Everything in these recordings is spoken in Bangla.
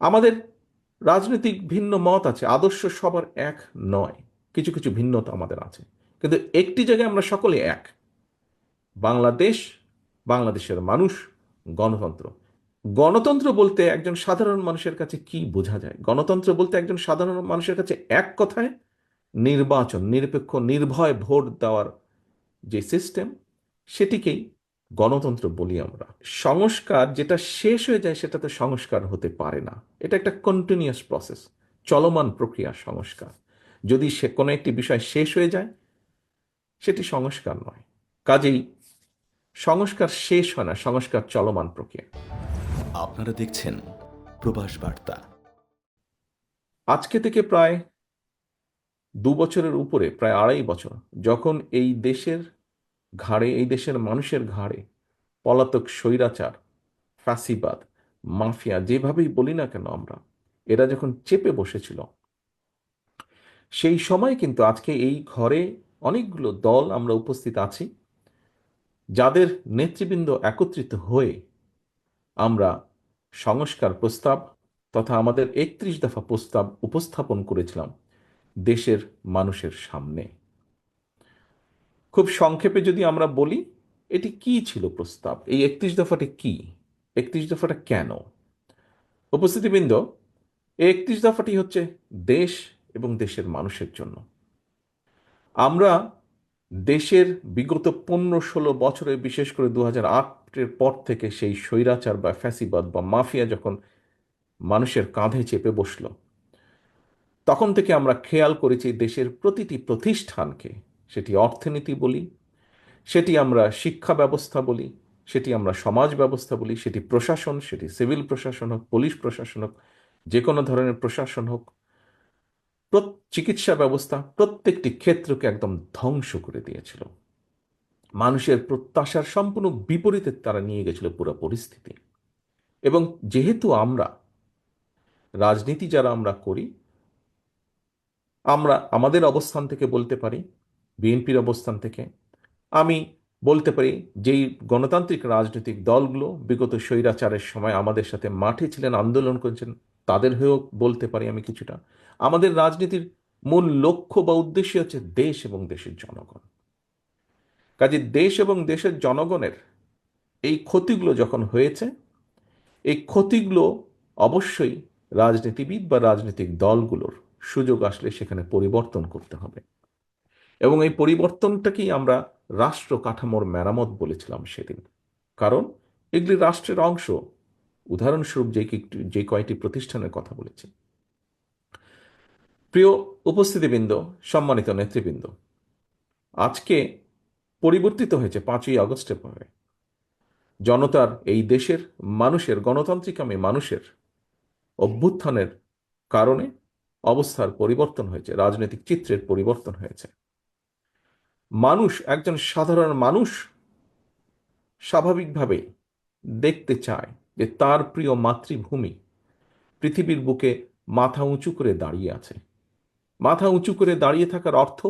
আমাদের রাজনৈতিক ভিন্ন মত আছে, আদর্শ সবার এক নয়। কিছু কিছু ভিন্নতা আমাদের আছে। কিন্তু একটি জায়গায় আমরা সকলে এক। বাংলাদেশ, বাংলাদেশের মানুষ, গণতন্ত্র। গণতন্ত্র বলতে একজন সাধারণ মানুষের কাছে কি বোঝা যায়? গণতন্ত্র বলতে একজন সাধারণ মানুষের কাছে এক কথায় নির্বাচন, নিরপেক্ষ, নির্ভয় ভোট দেওয়ার যে সিস্টেম সেটিকেই গণতন্ত্র বলি আমরা। সংস্কার যেটা শেষ হয়ে যায় সেটা তো সংস্কার হতে পারে না। এটা একটা কন্টিনিউয়াস প্রসেস চলমান প্রক্রিয়া সংস্কার। যদি সে কোনো একটি বিষয় শেষ হয়ে যায় সেটি সংস্কার নয়। কাজেই সংস্কার শেষ হয় না সংস্কার চলমান প্রক্রিয়া। আপনারা দেখছেন প্রবাস বার্তা। আজকে থেকে প্রায় দু বছরের উপরে প্রায় আড়াই বছর যখন এই দেশের ঘাড়ে, এই দেশের মানুষের ঘাড়ে, পলাতক স্বৈরাচার, ফ্যাসিবাদ, মাফিয়া, যেভাবেই বলি না কেন আমরা, এরা যখন চেপে বসেছিল, সেই সময় কিন্তু আজকে এই ঘরে অনেকগুলো দল আমরা উপস্থিত আছি, যাদের নেতৃবৃন্দ একত্রিত হয়ে আমরা সংস্কার প্রস্তাব তথা আমাদের একত্রিশ দফা প্রস্তাব উপস্থাপন করেছিলাম দেশের মানুষের সামনে। খুব সংক্ষেপে যদি আমরা বলি, এটি কি ছিল প্রস্তাব? এই একত্রিশ দফাটি কি? একত্রিশ দফাটা কেন? উপস্থিতিবৃন্দ, এই একত্রিশ দফাটি হচ্ছে দেশ এবং দেশের মানুষের জন্য। আমরা দেশের বিগত পনেরো ষোলো বছরে, বিশেষ করে দু হাজার আটের পর থেকে সেই স্বৈরাচার বা ফ্যাসিবাদ বা মাফিয়া যখন মানুষের কাঁধে চেপে বসল, তখন থেকে আমরা খেয়াল করেছি দেশের প্রতিটি প্রতিষ্ঠানকে সেটি অর্থনীতি বলি, সেটি আমরা শিক্ষা ব্যবস্থা বলি, সেটি আমরা সমাজ ব্যবস্থা বলি, সেটি প্রশাসন, সেটি সিভিল প্রশাসন হোক, পুলিশ প্রশাসন হোক যে কোনো ধরনের প্রশাসন হোক চিকিৎসা ব্যবস্থা প্রত্যেকটি ক্ষেত্রকে একদম ধ্বংস করে দিয়েছিল। মানুষের প্রত্যাশার সম্পূর্ণ বিপরীতে তারা নিয়ে গেছিল পুরো পরিস্থিতি। এবং যেহেতু আমরা, রাজনীতি যারা আমরা করি, আমরা আমাদের অবস্থান থেকে বলতে পারি বিএনপির অবস্থান থেকে। আমি বলতে পারি, যেই গণতান্ত্রিক রাজনৈতিক দলগুলো বিগত স্বৈরাচারের সময় আমাদের সাথে মাঠে ছিলেন, আন্দোলন করেছেন, তাদের হয়েও বলতে পারি আমি কিছুটা। আমাদের রাজনীতির মূল লক্ষ্য বা উদ্দেশ্য হচ্ছে দেশ এবং দেশের জনগণ। কাজে দেশ এবং দেশের জনগণের এই ক্ষতিগুলো যখন হয়েছে, এই ক্ষতিগুলো অবশ্যই রাজনীতিবিদ বা রাজনৈতিক দলগুলোর সুযোগ আসলে সেখানে পরিবর্তন করতে হবে। এবং এই পরিবর্তনটাকেই আমরা রাষ্ট্র কাঠামোর মেরামত বলেছিলাম সেদিন। কারণ এগুলি রাষ্ট্রের অংশ। উদাহরণস্বরূপ যে যে কয়টি প্রতিষ্ঠানের কথা বলেছি। প্রিয় উপস্থিতিবৃন্দ, সম্মানিত নেতৃবৃন্দ, আজকে পরিবর্তিত হয়েছে পাঁচই আগস্টের পরে জনতার এই দেশের মানুষের গণতান্ত্রিকামী মানুষের অভ্যুত্থানের কারণে অবস্থার পরিবর্তন হয়েছে, রাজনৈতিক চিত্রের পরিবর্তন হয়েছে। মানুষ, একজন সাধারণ মানুষ স্বাভাবিকভাবেই দেখতে চায় যে তার প্রিয় মাতৃভূমি পৃথিবীর বুকে মাথা উঁচু করে দাঁড়িয়ে আছে। মাথা উঁচু করে দাঁড়িয়ে থাকার অর্থ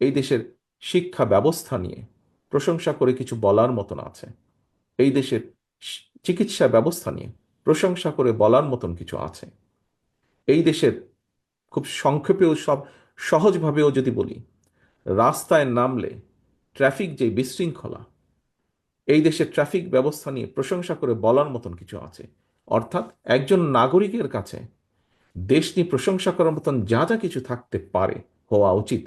এই দেশের শিক্ষা ব্যবস্থা নিয়ে প্রশংসা করে কিছু বলার মতন আছে। এই দেশের চিকিৎসা ব্যবস্থা নিয়ে প্রশংসা করে বলার মতন কিছু আছে। এই দেশের খুব সংক্ষেপেও সব সহজভাবেও যদি বলি রাস্তায় নামলে ট্রাফিক যে বিশৃঙ্খলা, এই দেশের ট্রাফিক ব্যবস্থা নিয়ে প্রশংসা করে বলার মতন কিছু আছে। অর্থাৎ একজন নাগরিকের কাছে দেশ নিয়ে প্রশংসা করার মতন যা যা কিছু থাকতে পারে হওয়া উচিত,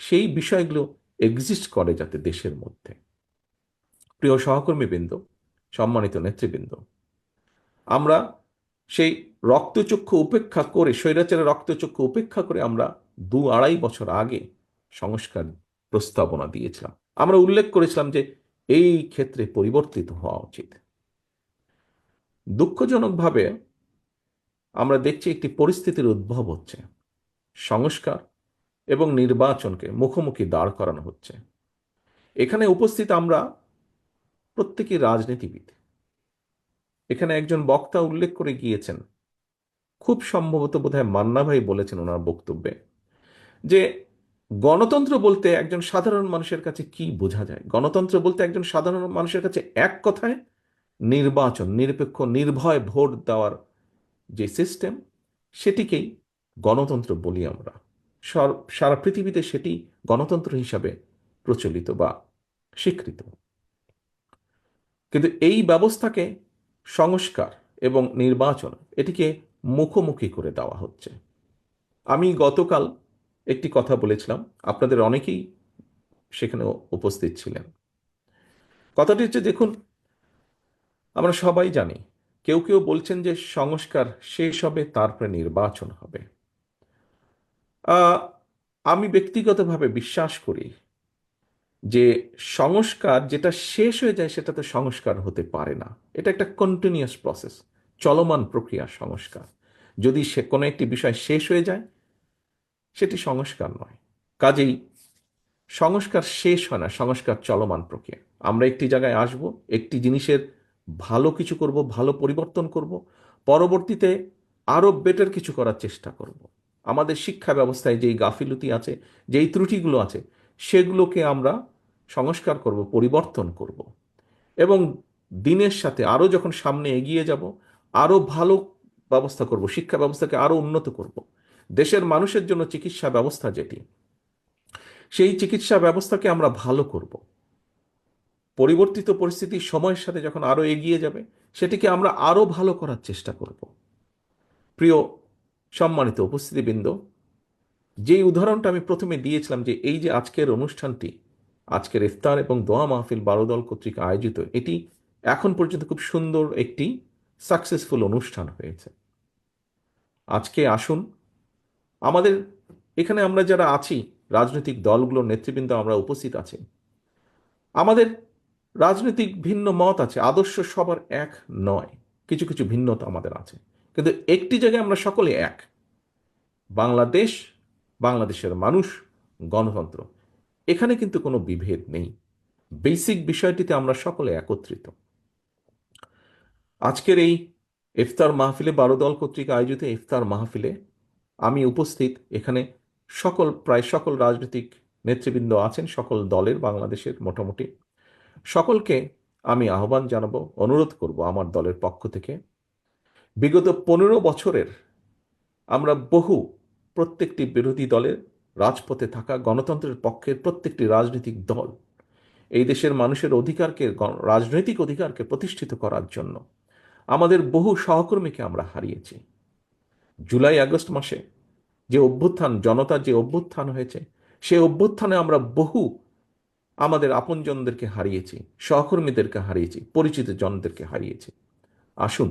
সেই বিষয়গুলো এক্সিস্ট করে যাতে দেশের মধ্যে। প্রিয় সহকর্মীবৃন্দ, সম্মানিত নেতৃবৃন্দ, আমরা সেই রক্তচক্ষু উপেক্ষা করে, স্বৈরাচারের রক্তচক্ষু উপেক্ষা করে আমরা দু আড়াই বছর আগে সংস্কার প্রস্তাবনা দিয়েছিলাম। আমরা উল্লেখ করেছিলাম যে এই ক্ষেত্রে পরিবর্তিত হওয়া উচিত। দুঃখজনকভাবে আমরা দেখছি একটি পরিস্থিতির উদ্ভব হচ্ছে। সংস্কার এবং নির্বাচনকে মুখোমুখি দাঁড় করানো হচ্ছে। এখানে উপস্থিত আমরা প্রত্যেকই রাজনীতিবিদ। এখানে একজন বক্তা উল্লেখ করে গিয়েছেন। খুব সম্ভবত বোধহয় মান্না ভাই বলেছেন ওনার বক্তব্যে যে গণতন্ত্র বলতে একজন সাধারণ মানুষের কাছে কি বোঝা যায়? গণতন্ত্র বলতে একজন সাধারণ মানুষের কাছে এক কথায় নির্বাচন, নিরপেক্ষ, নির্ভয় ভোট দেওয়ার যে সিস্টেম সেটিকেই গণতন্ত্র বলি আমরা। সর- পৃথিবীতে সেটি গণতন্ত্র হিসাবে প্রচলিত বা স্বীকৃত। কিন্তু এই ব্যবস্থাকে সংস্কার এবং নির্বাচন এটিকে মুখোমুখি করে দেওয়া হচ্ছে। আমি গতকাল একটি কথা বলেছিলাম, আপনাদের অনেকেই সেখানে উপস্থিত ছিলেন। কথাটি হচ্ছে, দেখুন, আমরা সবাই জানি, কেউ কেউ বলছেন যে সংস্কার শেষ হবে, তারপরে নির্বাচন হবে। আমি ব্যক্তিগতভাবে বিশ্বাস করি যে সংস্কার যেটা শেষ হয়ে যায়, সেটা তো সংস্কার হতে পারে না। এটা একটা কন্টিনিউয়াস প্রসেস চলমান প্রক্রিয়া সংস্কার। যদি সে কোনো একটি বিষয় শেষ হয়ে যায় সেটি সংস্কার নয়। কাজেই সংস্কার শেষ হয় না, সংস্কার চলমান প্রক্রিয়া। আমরা একটি জায়গায় আসব, একটি জিনিসের ভালো কিছু করব, ভালো পরিবর্তন করব, পরবর্তীতে আরও বেটার কিছু করার চেষ্টা করব। আমাদের শিক্ষা ব্যবস্থায় যেই গাফিলতি আছে, যেই ত্রুটিগুলো আছে, সেগুলোকে আমরা সংস্কার করব, পরিবর্তন করব। এবং দিনের সাথে আরও যখন সামনে এগিয়ে যাব, আরও ভালো ব্যবস্থা করব, শিক্ষা ব্যবস্থাকে আরও উন্নত করব। দেশের মানুষের জন্য চিকিৎসা ব্যবস্থা যেটি, সেই চিকিৎসা ব্যবস্থাকে আমরা ভালো করব। পরিবর্তিত পরিস্থিতি সময়ের সাথে যখন আরও এগিয়ে যাবে, সেটিকে আমরা আরও ভালো করার চেষ্টা করব। প্রিয় সম্মানিত উপস্থিতিবৃন্দ, যেই উদাহরণটা আমি প্রথমে দিয়েছিলাম যে এই যে আজকের অনুষ্ঠানটি, আজকের ইফতার এবং দোয়া মাহফিল বারোদল কর্তৃক আয়োজিত, এটি এখন পর্যন্ত খুব সুন্দর একটি সাকসেসফুল অনুষ্ঠান হয়েছে। আজকে আসুন আমাদের এখানে আমরা যারা আছি, রাজনৈতিক দলগুলোর নেতৃবৃন্দ আমরা উপস্থিত আছি। আমাদের রাজনৈতিক ভিন্ন মত আছে, আদর্শ সবার এক নয়, কিছু কিছু ভিন্নতা আমাদের আছে। কিন্তু একটি জায়গায় আমরা সকলে এক। বাংলাদেশ, বাংলাদেশের মানুষ, গণতন্ত্র, এখানে কিন্তু কোনো বিভেদ নেই। বেসিক বিষয়টিতে আমরা সকলে একত্রিত। আজকের এই ইফতার মাহফিলে বারো দল কর্তৃক আয়োজিত ইফতার মাহফিলে আমি উপস্থিত এখানে সকল, প্রায় সকল রাজনৈতিক নেতৃবৃন্দ আছেন, সকল দলের, বাংলাদেশের মোটামুটি। সকলকে আমি আহ্বান জানাব, অনুরোধ করব আমার দলের পক্ষ থেকে। বিগত পনেরো বছরের আমরা বহু প্রত্যেকটি বিরোধী দলের, রাজপথে থাকা গণতন্ত্রের পক্ষের প্রত্যেকটি রাজনৈতিক দল এই দেশের মানুষের অধিকারকে রাজনৈতিক অধিকারকে প্রতিষ্ঠিত করার জন্য আমাদের বহু সহকর্মীকে আমরা হারিয়েছি। জুলাই, আগস্ট মাসে যে অভ্যুত্থান জনতার যে অভ্যুত্থান হয়েছে সেই অভ্যুত্থানে আমরা বহু আমাদের আপনজনদেরকে হারিয়েছি, সহকর্মীদেরকে হারিয়েছি, পরিচিত জনদেরকে হারিয়েছি। আসুন,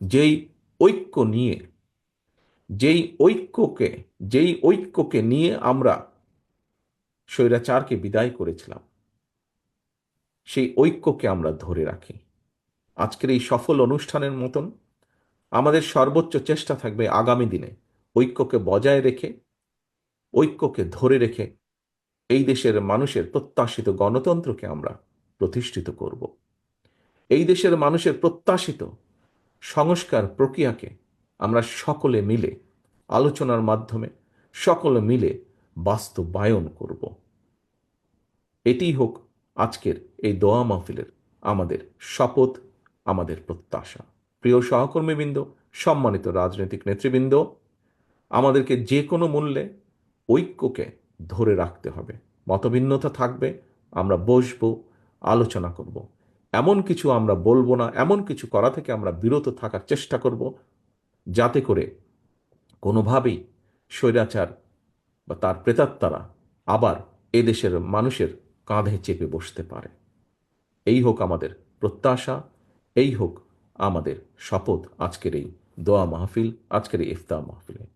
যেই ঐক্য নিয়ে, যেই ঐক্যকে যেই ঐক্যকে নিয়ে আমরা স্বৈরাচারকে বিদায় করেছিলাম, সেই ঐক্যকে আমরা ধরে রাখি। আজকের এই সফল অনুষ্ঠানের মতন আমাদের সর্বোচ্চ চেষ্টা থাকবে আগামী দিনে ঐক্যকে বজায় রেখে, ঐক্যকে ধরে রেখে এই দেশের মানুষের প্রত্যাশিত গণতন্ত্রকে আমরা প্রতিষ্ঠিত করব। এই দেশের মানুষের প্রত্যাশিত সংস্কার প্রক্রিয়াকে আমরা সকলে মিলে, আলোচনার মাধ্যমে সকলে মিলে বাস্তবায়ন করব। এটিই হোক আজকের এই দোয়া মাহফিলের আমাদের শপথ, আমাদের প্রত্যাশা। প্রিয় সহকর্মীবৃন্দ, সম্মানিত রাজনৈতিক নেতৃবৃন্দ, আমাদেরকে যে কোনো মূল্যে ঐক্যকে ধরে রাখতে হবে। মতভিন্নতা থাকবে, আমরা বসবো, আলোচনা করব। এমন কিছু আমরা বলব না, এমন কিছু করা থেকে আমরা বিরত থাকার চেষ্টা করব, যাতে করে কোনোভাবেই স্বৈরাচার বা তার প্রেতাত্মারা আবার এদেশের মানুষের কাঁধে চেপে বসতে পারে। এই হোক আমাদের প্রত্যাশা, এই হোক আমাদের শপথ আজকের এই দোয়া মাহফিল, আজকের এই ইফতার মাহফিলে।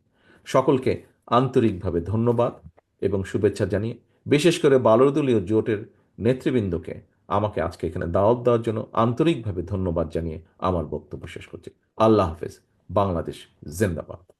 সকলকে আন্তরিকভাবে ধন্যবাদ এবং শুভেচ্ছা জানিয়ে, বিশেষ করে বালরদলীয় জোটের নেতৃবৃন্দকে আমাকে আজকে এখানে দাওয়াত দেওয়ার জন্য আন্তরিকভাবে ধন্যবাদ জানিয়ে আমার বক্তব্য শেষ করছি। আল্লাহ হাফেজ। বাংলাদেশ জিন্দাবাদ।